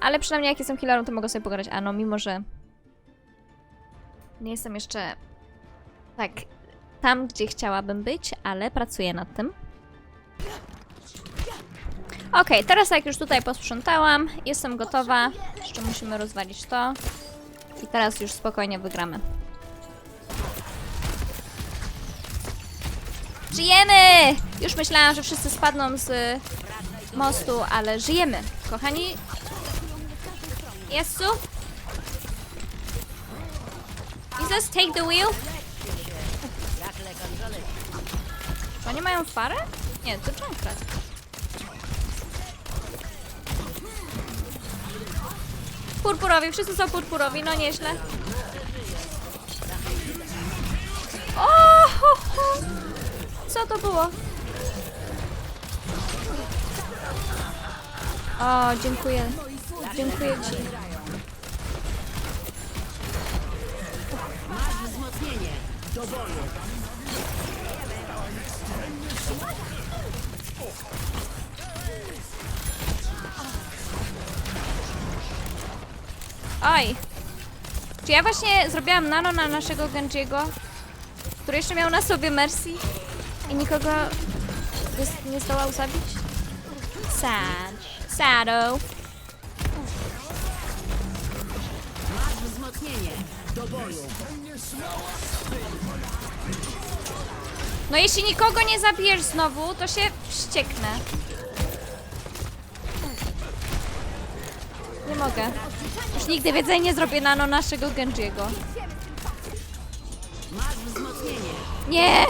Ale przynajmniej jak jestem healerem, to mogę sobie pograć Ano, mimo że nie jestem jeszcze tak tam, gdzie chciałabym być, ale pracuję nad tym. Okej, teraz jak już tutaj posprzątałam, jestem gotowa. Jeszcze musimy rozwalić to. I teraz już spokojnie wygramy. Żyjemy! Już myślałam, że wszyscy spadną z mostu, ale żyjemy. Kochani. Jesu? Jesus, take the wheel. Oni mają farę? Nie, to Junkrat. Purpurowi, wszyscy są purpurowi, no nieźle. O, ho, ho. Co to było? O, dziękuję. Dziękuję ci. Oj. Czy ja właśnie zrobiłam nano na naszego Genjiego, który jeszcze miał na sobie Mercy i nikogo nie, nie zdołał zabić? Sad. Sado. No jeśli nikogo nie zabijesz znowu, to się wścieknę. Nie mogę. Już nigdy więcej nie zrobię nano naszego Genjiego. Nie!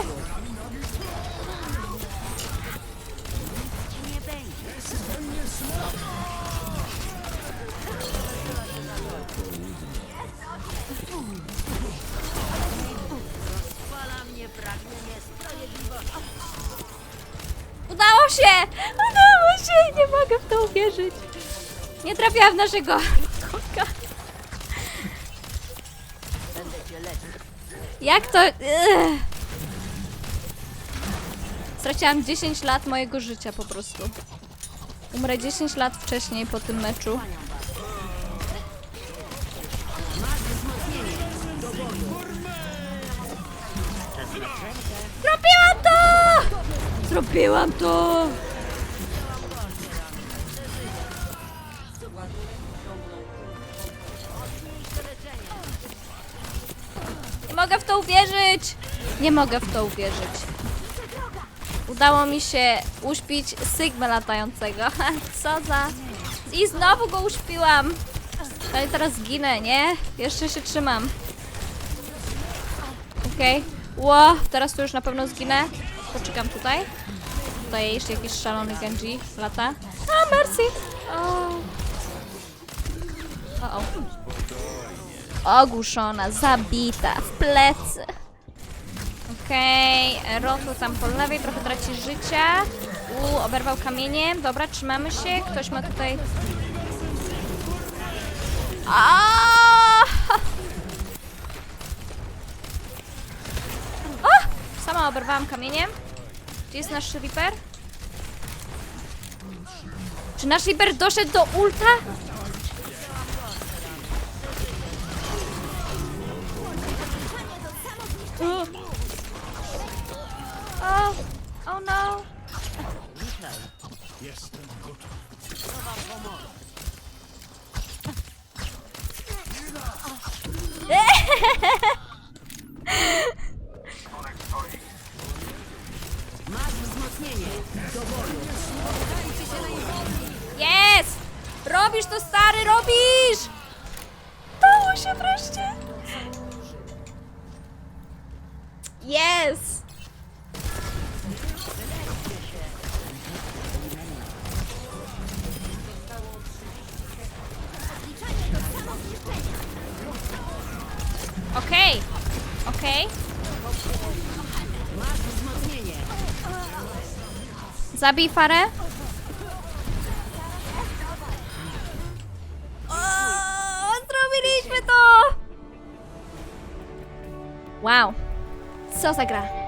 Udało się! Udało się! Nie mogę w to uwierzyć. Nie trafiłam w naszego kotka. Jak to... Ugh. Straciłam 10 lat mojego życia po prostu. Umrę 10 lat wcześniej po tym meczu. Zrobiłam to! Zrobiłam to! Nie mogę w to uwierzyć! Nie mogę w to uwierzyć. Udało mi się uśpić Sigmę latającego. Co za... I znowu go uśpiłam! Ale teraz zginę, nie? Jeszcze się trzymam. Okej. Ło, teraz tu już na pewno zginę. Poczekam tutaj. Tutaj jeszcze jakiś szalony Genji lata. A, Mercy! O. O, o. Ogłuszona, zabita, w plecy. Okej, okay. Rotlu tam po lewej, trochę traci życia. U, oberwał kamienie. Dobra, trzymamy się. Ktoś ma tutaj... Aaaa! Sama oberwałam kamieniem. Gdzie jest nasz Reaper? Czy nasz Reaper doszedł do ulta? Jest! Robisz to, stary, robisz! Dało się wreszcie! Yes! Okej, okej. Zabij farę. O, zrobiliśmy to! Wow, co za gra.